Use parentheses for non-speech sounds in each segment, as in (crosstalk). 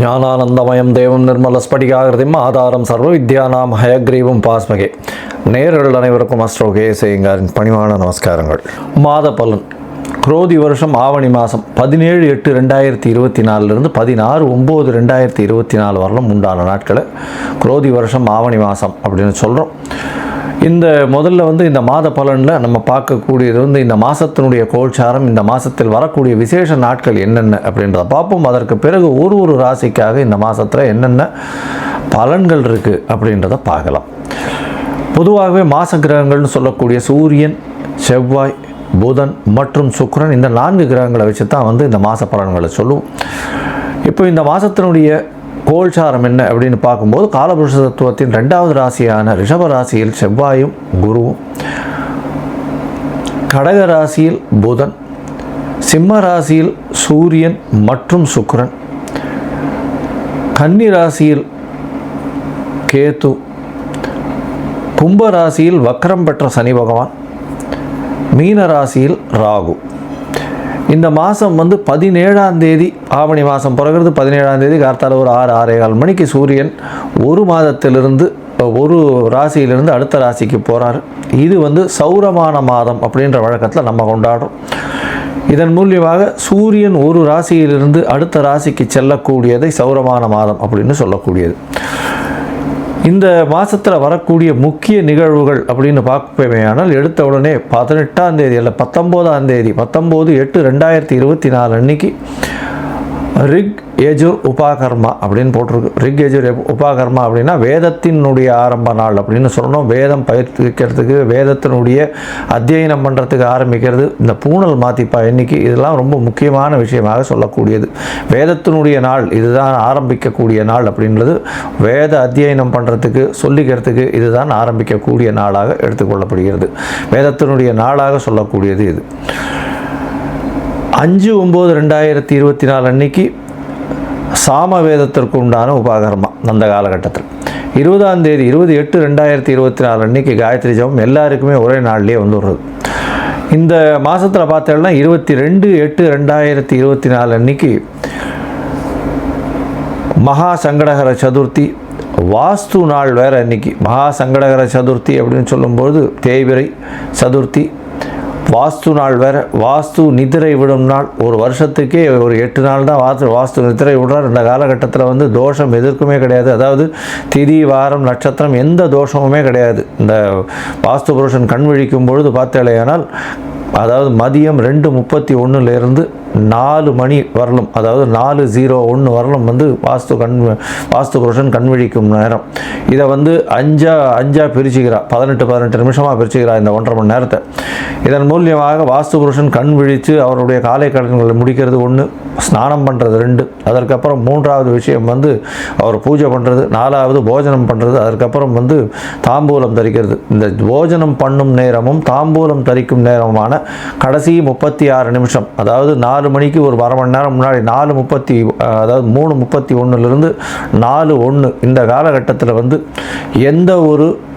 ஞானானந்தமயம் தேவம் நிர்மல ஸ்படிகாகிருதிம் ஆதாரம் சர்வ வித்யானாம் ஹயக்ரீவும் பாஸ்மகே. நேர்கள் அனைவருக்கும் அஸ்ட்ரோ கேசேங்காரின் பணிவான நமஸ்காரங்கள். மாத பலன். குரோதி வருஷம் ஆவணி மாதம் பதினேழு எட்டு ரெண்டாயிரத்தி இருபத்தி நாலுலேருந்து பதினாறு ஒம்பது ரெண்டாயிரத்தி இருபத்தி நாலு வரலும் உண்டான நாட்களை குரோதி வருஷம் ஆவணி மாதம் அப்படின்னு சொல்கிறோம் இந்த முதல்ல வந்து இந்த மாத பலனில் நம்ம பார்க்கக்கூடியது வந்து இந்த மாதத்தினுடைய கோல்சாரம் இந்த மாதத்தில் வரக்கூடிய விசேஷ நாட்கள் என்னென்ன அப்படின்றத பார்ப்போம். அதற்கு பிறகு ஒரு ஒரு ராசிக்காக இந்த மாதத்தில் என்னென்ன பலன்கள் இருக்குது அப்படின்றத பார்க்கலாம். பொதுவாகவே மாச கிரகங்கள்னு சொல்லக்கூடிய சூரியன் செவ்வாய் புதன் மற்றும் சுக்ரன் இந்த நான்கு கிரகங்களை வச்சு தான் வந்து இந்த மாத பலன்களை சொல்லுவோம். இப்போ இந்த மாதத்தினுடைய கோல்சாரம் என்ன அப்படின்னு பார்க்கும்போது காலபுருஷ தத்துவத்தின் ரெண்டாவது ராசியான ரிஷப ராசியில் செவ்வாயும் குருவும். கடக ராசியில் புதன் சிம்ம ராசியில் சூரியன் மற்றும் சுக்கரன். கன்னி ராசியில் கேத்து கும்ப ராசியில் வக்ரம் பெற்ற சனி பகவான் மீன ராசியில் ராகு. இந்த மாதம் வந்து பதினேழாம் தேதி ஆவணி மாதம் பிறகுறது பதினேழாம் தேதி கார்த்தால ஒரு ஆறு ஆறே கால் மணிக்கு சூரியன் ஒரு மாதத்திலிருந்து ஒரு ராசியிலிருந்து அடுத்த ராசிக்கு போகிறார் இது வந்து சௌரமான மாதம் அப்படின்ற வழக்கத்தில் நம்ம கொண்டாடுறோம். இதன் மூலியமாக சூரியன் ஒரு ராசியிலிருந்து அடுத்த ராசிக்கு செல்லக்கூடியதை சௌரமான மாதம் அப்படின்னு சொல்லக்கூடியது. இந்த மாதத்தில் வரக்கூடிய முக்கிய நிகழ்வுகள் அப்படின்னு பார்ப்பேமையானால் எடுத்த உடனே பதினெட்டாம் தேதி அல்ல பத்தொம்போதாம் தேதி பத்தொம்போது எட்டு ரெண்டாயிரத்தி இருபத்தி நாலு அன்னைக்கு ரிக் எஜுர் உபாகர்மா அப்படின்னு போட்டிருக்கு. ரிக் எஜுர் உபாகர்மா அப்படின்னா வேதத்தினுடைய ஆரம்ப நாள் அப்படின்னு சொல்லணும். வேதம் பயிர்க்கிறதுக்கு வேதத்தினுடைய அத்தியனம் பண்ணுறதுக்கு ஆரம்பிக்கிறது. இந்த பூனல் மாத்திப்பா எண்ணிக்கை இதெல்லாம் ரொம்ப முக்கியமான விஷயமாக சொல்லக்கூடியது. வேதத்தினுடைய நாள் இதுதான் ஆரம்பிக்கக்கூடிய நாள் அப்படின்றது. வேத அத்தியனம் பண்ணுறதுக்கு சொல்லிக்கிறதுக்கு இதுதான் ஆரம்பிக்கக்கூடிய நாளாக எடுத்துக்கொள்ளப்படுகிறது. வேதத்தினுடைய நாளாக சொல்லக்கூடியது இது. அஞ்சு ஒம்பது ரெண்டாயிரத்தி இருபத்தி நாலு அன்னைக்கு சாம வேதத்திற்கு உண்டான உபாகரமாக அந்த காலகட்டத்தில். இருபதாம் தேதி இருபது எட்டு ரெண்டாயிரத்தி இருபத்தி நாலு அன்னைக்கு காயத்ரி ஜபம் எல்லாருக்குமே ஒரே நாள்லேயே வந்துடுறது. இந்த மாதத்தில் பார்த்தோம்னா இருபத்தி ரெண்டு எட்டு ரெண்டாயிரத்தி இருபத்தி நாலு அன்னைக்கு மகா சங்கடகர சதுர்த்தி வாஸ்து நாள் வேறு அன்னைக்கு. மகா சங்கடகர சதுர்த்தி அப்படின்னு சொல்லும்போது தேய்பிரை சதுர்த்தி வாஸ்து நாள் வேறு. வாஸ்து நிதிரை விடும் நாள். ஒரு வருஷத்துக்கே ஒரு எட்டு நாள் தான் வாஸ்து வாஸ்து நிதிரை விடுறார். இந்த காலகட்டத்தில் வந்து தோஷம் எதற்குமே கிடையாது. அதாவது திதி வாரம் நட்சத்திரம் எந்த தோஷமுமே கிடையாது. இந்த வாஸ்து புருஷன் கண் விழிக்கும் பொழுது பார்த்தாலேயானால் அதாவது மதியம் ரெண்டு முப்பத்தி ஒன்றுலேருந்து நாலு மணி வரலும் அதாவது நாலு ஜீரோ ஒன்று வரலும் வந்து வாஸ்து கண் வாஸ்து புருஷன் கண் விழிக்கும் நேரம். இதை வந்து அஞ்சா அஞ்சா பிரிச்சுக்கிறா பதினெட்டு பதினெட்டு நிமிஷமாக பிரிச்சுக்கிறா இந்த ஒன்றரை மணி நேரத்தை. இதன் மூலியமாக வாஸ்து புருஷன் கண் விழித்து அவருடைய காலை கடன்களை முடிக்கிறது ஒன்று ஸ்நானம் பண்ணுறது ரெண்டு. அதற்கப்புறம் மூன்றாவது விஷயம் வந்து அவர் பூஜை பண்ணுறது நாலாவது போஜனம் பண்ணுறது அதற்கப்புறம் வந்து தாம்பூலம் தரிக்கிறது. இந்த போஜனம் பண்ணும் நேரமும் தாம்பூலம் தரிக்கும் நேரமான கடைசி முப்பத்தி ஆறு நிமிஷம் அதாவது நாலு மணிக்கு ஒரு அரை மணி நேரம் முன்னாடி நாலு முப்பத்தி அதாவது மூணு முப்பத்தி ஒன்றுலேருந்து நாலு ஒன்று இந்த காலகட்டத்தில் வந்து எந்த ஒரு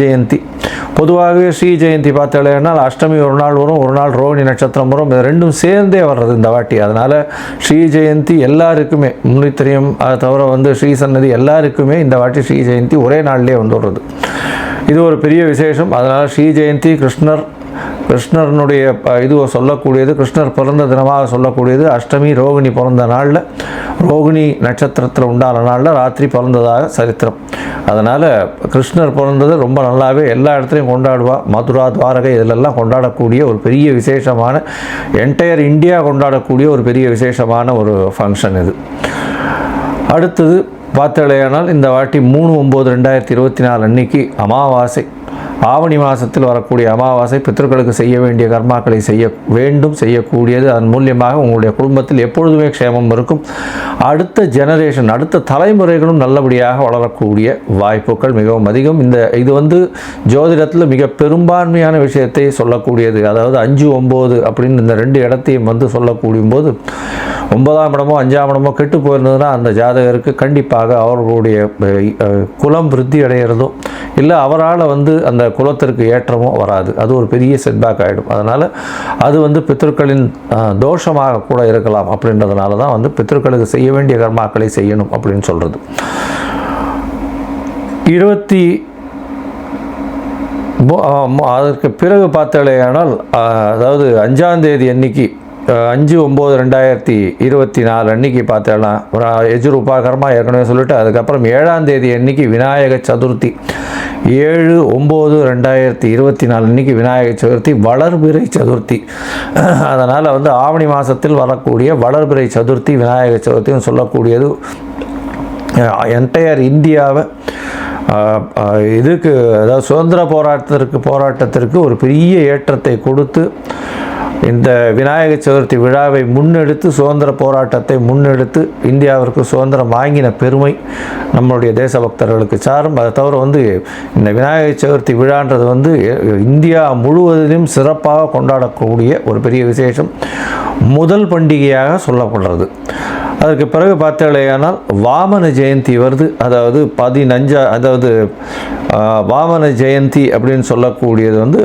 ஜெயந்தி பொதுவாகவே ஸ்ரீ ஜெயந்தி பார்த்தாலேனால் அஷ்டமி ஒரு நாள் வரும் ஒரு நாள் ரோஹிணி நட்சத்திரம் வரும் இது ரெண்டும் சேர்ந்தே வர்றது இந்த வாட்டி. அதனால் ஸ்ரீ ஜெயந்தி எல்லாருக்குமே முன்னித்திரியம் அதை தவிர வந்து ஸ்ரீ சன்னதி எல்லாருக்குமே இந்த வாட்டி ஸ்ரீ ஜெயந்தி ஒரே நாள்லேயே வந்துடுறது. இது ஒரு பெரிய விசேஷம். அதனால் ஸ்ரீ ஜெயந்தி கிருஷ்ணர் கிருஷ்ணரனுடைய இதுவை சொல்லக்கூடியது கிருஷ்ணர் பிறந்த தினமாக சொல்லக்கூடியது அஷ்டமி ரோகிணி பிறந்த நாளில் ரோகிணி நட்சத்திரத்தில் உண்டான நாளில் ராத்திரி பிறந்ததாக சரித்திரம். அதனால் கிருஷ்ணர் பிறந்தது ரொம்ப நல்லாவே எல்லா இடத்துலையும் கொண்டாடுவா. மதுரா துவாரகை இதிலெல்லாம் கொண்டாடக்கூடிய ஒரு பெரிய விசேஷமான என்டையர் இந்தியா கொண்டாடக்கூடிய ஒரு பெரிய விசேஷமான ஒரு ஃபங்க்ஷன் இது. அடுத்தது பார்த்தலையானால் இந்த வாட்டி மூணு ஒம்பது ரெண்டாயிரத்தி இருபத்தி நாலு அன்னைக்கு அமாவாசை. ஆவணி மாதத்தில் வரக்கூடிய அமாவாசை பித்தர்களுக்கு செய்ய வேண்டிய கர்மாக்களை செய்ய வேண்டும் செய்யக்கூடியது. அதன் மூலியமாக உங்களுடைய குடும்பத்தில் எப்பொழுதுமே க்ஷேமம் இருக்கும். அடுத்த ஜெனரேஷன் அடுத்த தலைமுறைகளும் நல்லபடியாக வளரக்கூடிய வாய்ப்புகள் மிகவும் அதிகம். இந்த இது வந்து ஜோதிடத்தில் மிக பெரும்பான்மையான விஷயத்தை சொல்லக்கூடியது. அதாவது அஞ்சு ஒம்பது அப்படின்னு இந்த ரெண்டு இடத்தையும் வந்து சொல்லக்கூடிய போது ஒன்பதாம் இடமோ அஞ்சாம் இடமோ கெட்டு போயிருந்ததுன்னா அந்த ஜாதகருக்கு கண்டிப்பாக அவர்களுடைய குலம் விருத்தி அடைகிறதோ இல்லை அவரால் வந்து அந்த குலத்திற்கு ஏற்றமோ வராது. அது ஒரு பெரிய செட்பேக் ஆகிடும் அதனால் அது வந்து பித்தர்களின் தோஷமாக கூட இருக்கலாம் அப்படின்றதுனால தான் வந்து பித்தர்களுக்கு செய்ய வேண்டிய கர்மாக்களை செய்யணும் அப்படின்னு சொல்கிறது இருபத்தி அதற்கு பிறகு பார்த்தாலேயானால் ஆனால் அதாவது அஞ்சாம் தேதி அன்னைக்கு அஞ்சு ஒம்பது ரெண்டாயிரத்தி இருபத்தி நாலு அன்னைக்கு பார்த்தேன்னா எஜுரூபாகரமாக ஏற்கனவே சொல்லிட்டு அதுக்கப்புறம் ஏழாம் தேதி அன்னைக்கு விநாயக சதுர்த்தி. ஏழு ஒம்பது ரெண்டாயிரத்தி இருபத்தி நாலு அன்னைக்கு விநாயக சதுர்த்தி வளர்பிறை சதுர்த்தி. அதனால் வந்து ஆவணி மாதத்தில் வரக்கூடிய வளர்பிறை சதுர்த்தி விநாயக சதுர்த்தின்னு சொல்லக்கூடியது என்டையர் இந்தியாவை இதுக்கு அதாவது சுதந்திர போராட்டத்திற்கு போராட்டத்திற்கு ஒரு பெரிய ஏற்றத்தை கொடுத்து இந்த விநாயக சதுர்த்தி விழாவை முன்னெடுத்து சுதந்திர போராட்டத்தை முன்னெடுத்து இந்தியாவிற்கு சுதந்திரம் வாங்கின பெருமை நம்மளுடைய தேசபக்தர்களுக்கு சாரும். அதை தவிர வந்து இந்த விநாயக சதுர்த்தி விழான்றது வந்து இந்தியா முழுவதிலும் சிறப்பாக கொண்டாடக்கூடிய ஒரு பெரிய விசேஷம். முதல் பண்டிகையாக சொல்லப்படுறது. அதற்கு பிறகு பார்த்தாலேயானால் வாமன ஜெயந்தி வருது. அதாவது பதினஞ்சா அதாவது வாமன ஜெயந்தி அப்படின்னு சொல்லக்கூடியது வந்து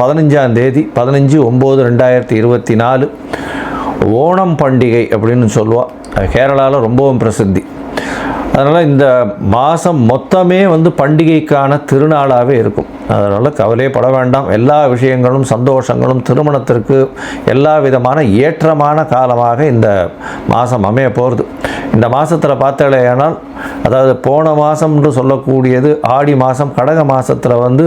பதினஞ்சாம் தேதி பதினஞ்சு ஒம்பது ரெண்டாயிரத்தி இருபத்தி நாலு ஓணம் பண்டிகை அப்படின்னு சொல்லுவாள் கேரளாவில் ரொம்பவும் பிரசித்தி. அதனால் இந்த மாதம் மொத்தமே வந்து பண்டிகைக்கான திருநாளாகவே இருக்கும். அதனால் கவலையே பட வேண்டாம். எல்லா விஷயங்களும் சந்தோஷங்களும் திருமணத்திற்கு எல்லா விதமான ஏற்றமான காலமாக இந்த மாதம் அமைய போகிறது இந்த மாதத்தில் பார்த்தாலேயானால் அதாவது போன மாதம்னு சொல்லக்கூடியது ஆடி மாதம் கடக மாதத்தில் வந்து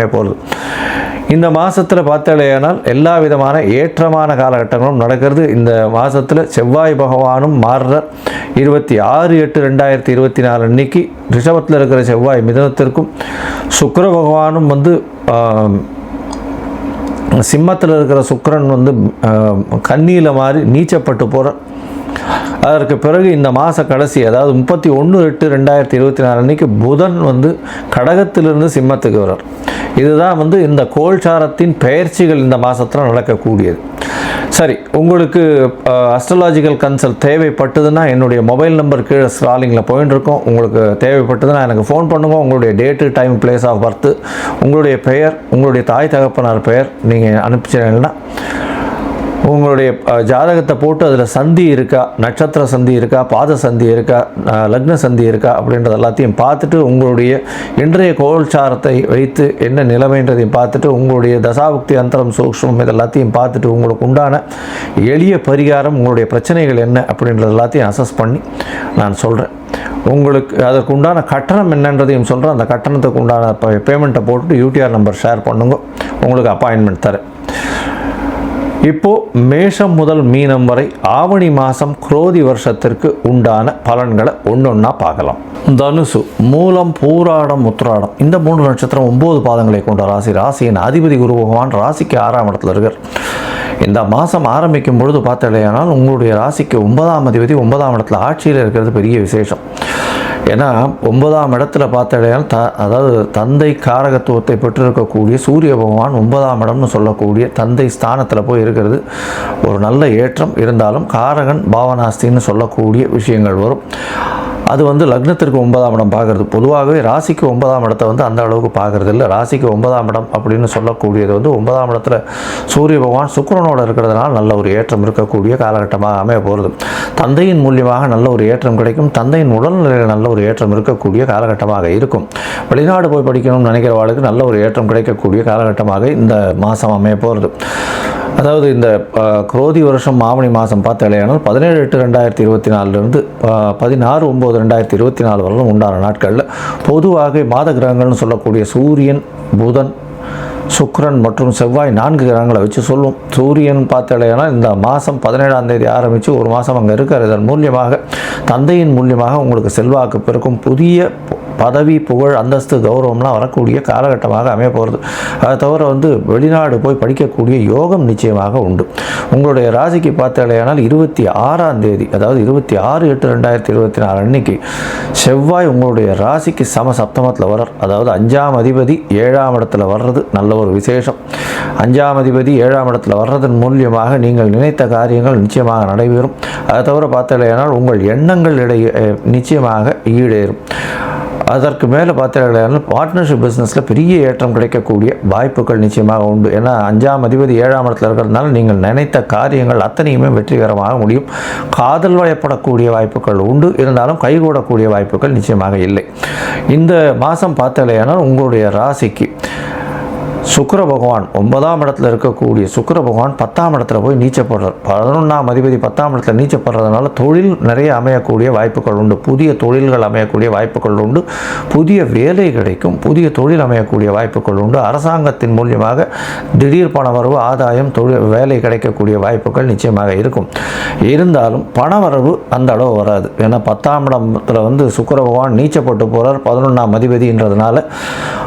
அமையப்போகுது இந்த மாதத்தில் பார்த்தாலேயானால் எல்லா விதமான ஏற்றமான காலகட்டங்களும் நடக்கிறது. இந்த மாதத்தில் செவ்வாய் பகவானும் மாறுற இருபத்தி ஆறு எட்டு ரெண்டாயிரத்தி இருபத்தி நாலு அன்னைக்கு ரிஷபத்தில் இருக்கிற செவ்வாய் மிதனத்திற்கும் சுக்கர பகவானும் வந்து சிம்மத்தில் இருக்கிற சுக்கிரன் வந்து கண்ணியில் மாறி நீச்சப்பட்டு போகிற அதற்கு பிறகு இந்த மாத கடைசி அதாவது முப்பத்தி ஒன்று எட்டு ரெண்டாயிரத்தி இருபத்தி நாலு அன்னைக்கு புதன் வந்து கடகத்திலிருந்து சிம்மத்துக்கு வர்றார். இதுதான் வந்து இந்த கோல்சாரத்தின் பெயர்ச்சிகள் இந்த மாதத்தில் நடக்கக்கூடியது. சரி உங்களுக்கு அஸ்ட்ரலாஜிக்கல் கன்சல்ட் தேவைப்பட்டதுன்னா என்னுடைய மொபைல் நம்பர் கீழே ஸ்ட்ராலிங்கில் போயின்னு இருக்கோம். உங்களுக்கு தேவைப்பட்டதுன்னா எனக்கு ஃபோன் பண்ணுங்கள் உங்களுடைய date time place of birth உங்களுடைய பெயர் உங்களுடைய தாய் தகப்பனார் பெயர் நீங்கள் அனுப்பிச்சிங்கன்னா உங்களுடைய ஜாதகத்தை போட்டு அதில் சந்தி இருக்கா நட்சத்திர சந்தி இருக்கா பாத சந்தி இருக்கா லக்ன சந்தி இருக்கா அப்படின்றது எல்லாத்தையும் பார்த்துட்டு உங்களுடைய இன்றைய கோல்சாரத்தை வைத்து என்ன நிலைமைன்றதையும் பார்த்துட்டு உங்களுடைய தசாபுக்தி அந்தரம் சூக்ஷ்மம் இது எல்லாத்தையும் பார்த்துட்டு உங்களுக்கு உண்டான எளிய பரிகாரம் உங்களுடைய பிரச்சனைகள் என்ன அப்படின்றது எல்லாத்தையும் அசஸ் பண்ணி நான் சொல்கிறேன் உங்களுக்கு அதற்கு உண்டான கட்டணம் என்னன்றதையும் சொல்கிறேன் அந்த கட்டணத்துக்கு உண்டான பேமெண்ட்டை போட்டுட்டு யூடிஆர் நம்பர் ஷேர் பண்ணுங்க. உங்களுக்கு அப்பாயின்மெண்ட் தரேன். இப்போ மேஷம் முதல் மீனம் வரை ஆவணி மாதம் குரோதி வருஷத்திற்கு உண்டான பலன்களை ஒன்றொன்னா பார்க்கலாம். தனுசு மூலம் பூராடம் உத்ராடம் இந்த மூன்று நட்சத்திரம் ஒன்பது பாதங்களை கொண்ட ராசி. ராசியின் அதிபதி குரு பகவான் ராசிக்கு ஆறாம் இடத்துல இருக்கார். இந்த மாதம் ஆரம்பிக்கும் பொழுது பார்த்தாலேயானால் உங்களுடைய ராசிக்கு ஒன்பதாம் அதிபதி ஒன்பதாம் இடத்துல ஆட்சியில் இருக்கிறது பெரிய விசேஷம். ஏன்னா ஒன்பதாம் இடத்துல பார்த்தாலேயால் த அதாவது தந்தை காரகத்துவத்தை பெற்றிருக்கக்கூடிய சூரிய பகவான் ஒன்பதாம் இடம்னு சொல்லக்கூடிய தந்தை ஸ்தானத்தில் போய் இருக்கிறது. ஒரு நல்ல ஏற்றம் இருந்தாலும் காரகன் பாவனாஸ்தின்னு சொல்லக்கூடிய விஷயங்கள் வரும். அது வந்து லக்னத்திற்கு ஒன்பதாம் இடம் பார்க்குறது. பொதுவாகவே ராசிக்கு ஒன்பதாம் இடத்தை வந்து அந்த அளவுக்கு பார்க்குறது இல்லை. ராசிக்கு ஒன்பதாம் இடம் அப்படின்னு சொல்லக்கூடியது வந்து ஒன்பதாம் இடத்துல சூரிய பகவான் சுக்கிரனோட இருக்கிறதுனால நல்ல ஒரு ஏற்றம் இருக்கக்கூடிய காலகட்டமாக அமைய போகிறது தந்தையின் மூலியமாக நல்ல ஒரு ஏற்றம் கிடைக்கும். தந்தையின் உடல்நிலையில் நல்ல ஒரு ஏற்றம் இருக்கக்கூடிய காலகட்டமாக இருக்கும். வெளிநாடு போய் படிக்கணும்னு நினைக்கிறவாளுக்கு நல்ல ஒரு ஏற்றம் கிடைக்கக்கூடிய காலகட்டமாக இந்த மாதம் அமைய போகிறது அதாவது இந்த குரோதி வருஷம் ஆவணி மாதம் பார்த்தாலேயானால் பதினேழு எட்டு ரெண்டாயிரத்தி இருபத்தி நாலுலேருந்து பதினாறு ஒம்பது ரெண்டாயிரத்தி இருபத்தி நாலு வரலும் உண்டான நாட்களில் பொதுவாக மாத கிரகங்கள்னு சொல்லக்கூடிய சூரியன் புதன் சுக்ரன் மற்றும் செவ்வாய் நான்கு கிரகங்களை வச்சு சொல்லுவோம் சூரியன் பார்த்தாலேனா இந்த மாதம் பதினேழாம் தேதி ஆரம்பித்து ஒரு மாதம் அங்கே இருக்கார். இதன் மூலியமாக தந்தையின் மூலியமாக உங்களுக்கு செல்வாக்கு பிறக்கும் புதிய பதவி புகழ் அந்தஸ்து கௌரவம்லாம் வரக்கூடிய காலகட்டமாக அமைய போகிறது. அதை தவிர வந்து வெளிநாடு போய் படிக்கக்கூடிய யோகம் நிச்சயமாக உண்டு. உங்களுடைய ராசிக்கு பார்த்தாலேயானால் இருபத்தி ஆறாம் தேதி அதாவது இருபத்தி ஆறு எட்டு ரெண்டாயிரத்தி இருபத்தி நாலு அன்னைக்கு செவ்வாய் உங்களுடைய ராசிக்கு சம சப்தமத்தில் வரார் அதாவது அஞ்சாம் அதிபதி ஏழாம் இடத்துல வர்றது நல்ல ஒரு விசேஷம். அஞ்சாம் அதிபதி ஏழாம் இடத்துல வர்றதன் மூலியமாக நீங்கள் நினைத்த காரியங்கள் நிச்சயமாக நடைபெறும். அதை தவிர பார்த்தாலேயானால் உங்கள் எண்ணங்கள் இடையே நிச்சயமாக ஈடேறும். அதற்கு மேலே பார்த்தீங்கன்னா பார்ட்னர்ஷிப் பிஸ்னஸில் பெரிய ஏற்றம் கிடைக்கக்கூடிய வாய்ப்புகள் நிச்சயமாக உண்டு. ஏன்னா அஞ்சாம் அதிபதி ஏழாம் இடத்துல இருக்கிறதுனால நீங்கள் நினைத்த காரியங்கள் அத்தனையுமே வெற்றிகரமாக முடியும். காதல் வயப்படக்கூடிய வாய்ப்புகள் உண்டு. இருந்தாலும் கைகூடக்கூடிய வாய்ப்புகள் நிச்சயமாக இல்லை. இந்த மாதம் பார்த்தாலேயானால் உங்களுடைய ராசிக்கு சுக்கர பகவான் ஒன்பதாம் இடத்துல இருக்கக்கூடிய சுக்கிர பகவான் பத்தாம் இடத்துல போய் நீச்சப்படுறார். பதினொன்றாம் அதிபதி பத்தாம் இடத்துல நீச்சப்படுறதுனால தொழில் நிறைய அமையக்கூடிய வாய்ப்புகள் உண்டு. புதிய தொழில்கள் அமையக்கூடிய வாய்ப்புகள் உண்டு. புதிய வேலை கிடைக்கும். புதிய தொழில் அமையக்கூடிய வாய்ப்புகள் உண்டு. அரசாங்கத்தின் மூலியமாக திடீர் பண வரவு ஆதாயம் தொழில் வேலை கிடைக்கக்கூடிய வாய்ப்புகள் நிச்சயமாக இருக்கும். இருந்தாலும் பணவரவு அந்த அளவு வராது. ஏன்னா பத்தாம் இடத்துல வந்து சுக்கிர பகவான் நீச்சப்பட்டு போகிறார் பதினொன்றாம் அதிபதின்றதுனால.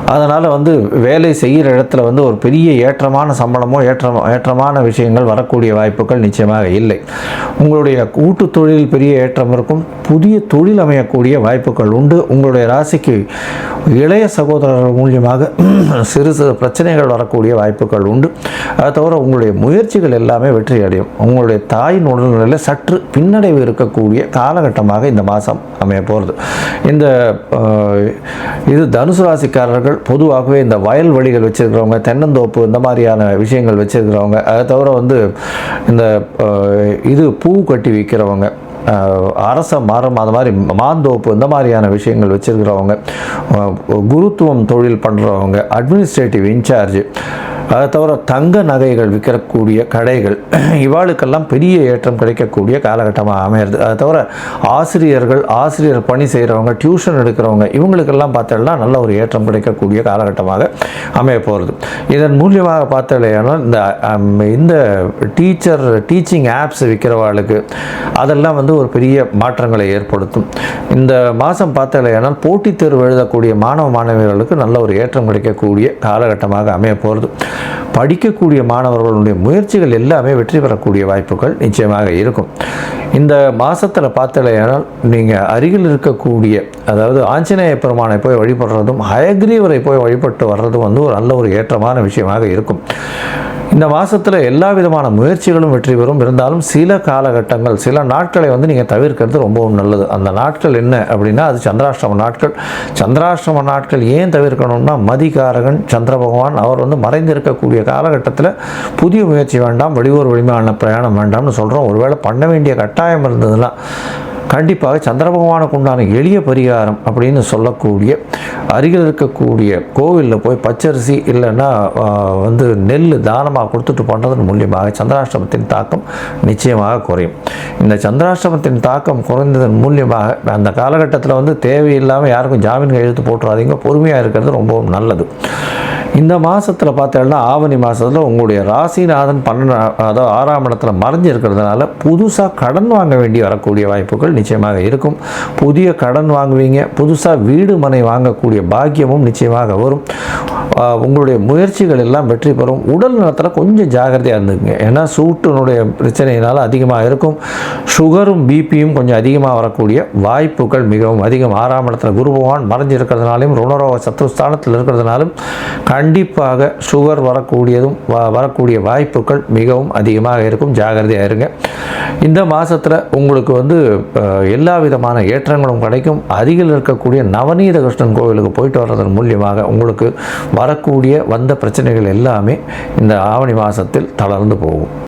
அதனால் வந்து வேலை செய்கிற இடத்துல வந்து ஒரு பெரிய ஏற்றமான சம்பளமோ ஏற்றம் ஏற்றமான விஷயங்கள் வரக்கூடிய வாய்ப்புகள் நிச்சயமாக இல்லை. உங்களுடைய கூட்டு தொழில் பெரிய ஏற்றம் இருக்கும். புதிய தொழில் அமையக்கூடிய வாய்ப்புகள் உண்டு. உங்களுடைய ராசிக்கு இளைய சகோதரர்கள் மூலியமாக (clears throat) சிறு சிறு பிரச்சனைகள் வரக்கூடிய வாய்ப்புகள் உண்டு. அதை தவிர உங்களுடைய முயற்சிகள் எல்லாமே வெற்றி அடையும். உங்களுடைய தாயின் உடல்நிலையில் சற்று பின்னடைவு இருக்கக்கூடிய காலகட்டமாக இந்த மாதம் அமைய போகிறது. இந்த இது தனுசு ராசிக்காரர்கள் பொதுவாகவே இந்த வயல் வழிகள் வச்சிருக்க வச்சுருக்கிறவங்க தென்னந்தோப்பு இந்த மாதிரியான விஷயங்கள் வச்சுருக்கிறவங்க அதை தவிர வந்து இந்த இது பூ கட்டி விற்கிறவங்க அரச மரம் அது மாதிரி மாந்தோப்பு இந்த மாதிரியான விஷயங்கள் வச்சுருக்கிறவங்க குருத்துவம் தொழில் பண்ணுறவங்க அட்மினிஸ்ட்ரேட்டிவ் இன்சார்ஜ் அதை தவிர தங்க நகைகள் விற்கக்கூடிய கடைகள் (clears throat) இவாளுக்கெல்லாம் பெரிய ஏற்றம் கிடைக்கக்கூடிய காலகட்டமாக அமையிறது. அதை தவிர ஆசிரியர்கள் ஆசிரியர் பணி செய்கிறவங்க டியூஷன் எடுக்கிறவங்க இவங்களுக்கெல்லாம் பார்த்தோம்னா நல்ல ஒரு ஏற்றம் கிடைக்கக்கூடிய காலகட்டமாக அமைய போகிறது இதன் மூலியமாக பார்த்தோம்னா இந்த இந்த டீச்சர் டீச்சிங் ஆப்ஸ் விற்கிறவாளுக்கு அதெல்லாம் வந்து ஒரு பெரிய மாற்றங்களை ஏற்படுத்தும். இந்த மாதம் பார்த்தோம்னா போட்டித் தேர்வு எழுதக்கூடிய மாணவ மாணவிகளுக்கு நல்ல ஒரு ஏற்றம் கிடைக்கக்கூடிய காலகட்டமாக அமைய போகிறது படிக்கக்கூடிய மாணவர்களுடைய முயற்சிகள் எல்லாமே வெற்றி பெறக்கூடிய வாய்ப்புகள் நிச்சயமாக இருக்கும். இந்த மாதத்தில் பார்த்தலையானால் நீங்கள் அருகில் இருக்கக்கூடிய அதாவது ஆஞ்சநேய பெருமானை போய் வழிபடுறதும் ஹயக்ரீவரை போய் வழிபட்டு வர்றதும் வந்து ஒரு நல்ல ஒரு ஏற்றமான விஷயமாக இருக்கும். இந்த மாதத்தில் எல்லா விதமான முயற்சிகளும் வெற்றி பெறும். இருந்தாலும் சில காலகட்டங்கள் சில நாட்களை வந்து நீங்கள் தவிர்க்கிறது ரொம்பவும் நல்லது. அந்த நாட்கள் என்ன அப்படின்னா அது சந்திராஷ்டம நாட்கள். சந்திராஷ்டம நாட்கள் ஏன் தவிர்க்கணும்னா மதிகாரகன் சந்திர பகவான் அவர் வந்து மறைந்திருக்கக்கூடிய காலகட்டத்தில் புதிய முயற்சி வேண்டாம் வெளியூர் வெளிமான பிரயாணம் வேண்டாம்னு சொல்கிறோம் ஒருவேளை பண்ண வேண்டிய கட்டாயம் இருந்ததுன்னா கண்டிப்பாக சந்திர பகவானுக்கு உண்டான எளிய பரிகாரம் அப்படின்னு சொல்லக்கூடிய அருகில் இருக்கக்கூடிய கோவிலில் போய் பச்சரிசி இல்லைன்னா வந்து நெல் தானமாக கொடுத்துட்டு பண்ணுறதன் மூலியமாக சந்திராஷ்டமத்தின் தாக்கம் நிச்சயமாக குறையும். இந்த சந்திராஷ்டமத்தின் தாக்கம் குறைந்ததன் மூலியமாக அந்த காலகட்டத்தில் வந்து தேவையில்லாமல் யாருக்கும் ஜாமீன் கையெழுத்து போட்டுறாதீங்க பொறுமையாக இருக்கிறது ரொம்பவும் நல்லது. இந்த மாதத்தில் பார்த்தீங்கன்னா ஆவணி மாதத்தில் உங்களுடைய ராசிநாதன் பன்னெண்டு அதாவது ஆறாம் இடத்துல மறைஞ்சு இருக்கிறதுனால புதுசாக கடன் வாங்க வேண்டி வரக்கூடிய வாய்ப்புகள் நிச்சயமாக இருக்கும். புதிய கடன் வாங்குவீங்க புதுசாக வீடு மனை வாங்கக்கூடிய பாக்கியமும் நிச்சயமாக வரும். உங்களுடைய முயற்சிகள் எல்லாம் வெற்றி பெறும். உடல் நலத்தில் கொஞ்சம் ஜாகிரதையாக இருந்துக்குங்க. ஏன்னா சூட்டினுடைய பிரச்சனையினால் அதிகமாக இருக்கும். சுகரும் பிபியும் கொஞ்சம் அதிகமாக வரக்கூடிய வாய்ப்புகள் மிகவும் அதிகம். ஆறாம் இடத்துல குரு பகவான் மறைஞ்சு இருக்கிறதுனாலையும் ருணரோக சத்துருஸ்தானத்தில் இருக்கிறதுனாலும் கண்டிப்பாக சுகர் வரக்கூடியதும் வ- வரக்கூடிய வாய்ப்புகள் மிகவும் அதிகமாக இருக்கும். ஜாகிரதையாக இருங்க. இந்த மாதத்தில் உங்களுக்கு வந்து எல்லா விதமான ஏற்றங்களும் கிடைக்கும். அருகில் இருக்கக்கூடிய நவநீத கிருஷ்ணன் கோவிலுக்கு போயிட்டு வர்றதன் மூலியமாக உங்களுக்கு வரக்கூடிய வந்த பிரச்சனைகள் எல்லாமே இந்த ஆவணி மாதத்தில் தளர்ந்து போகும்.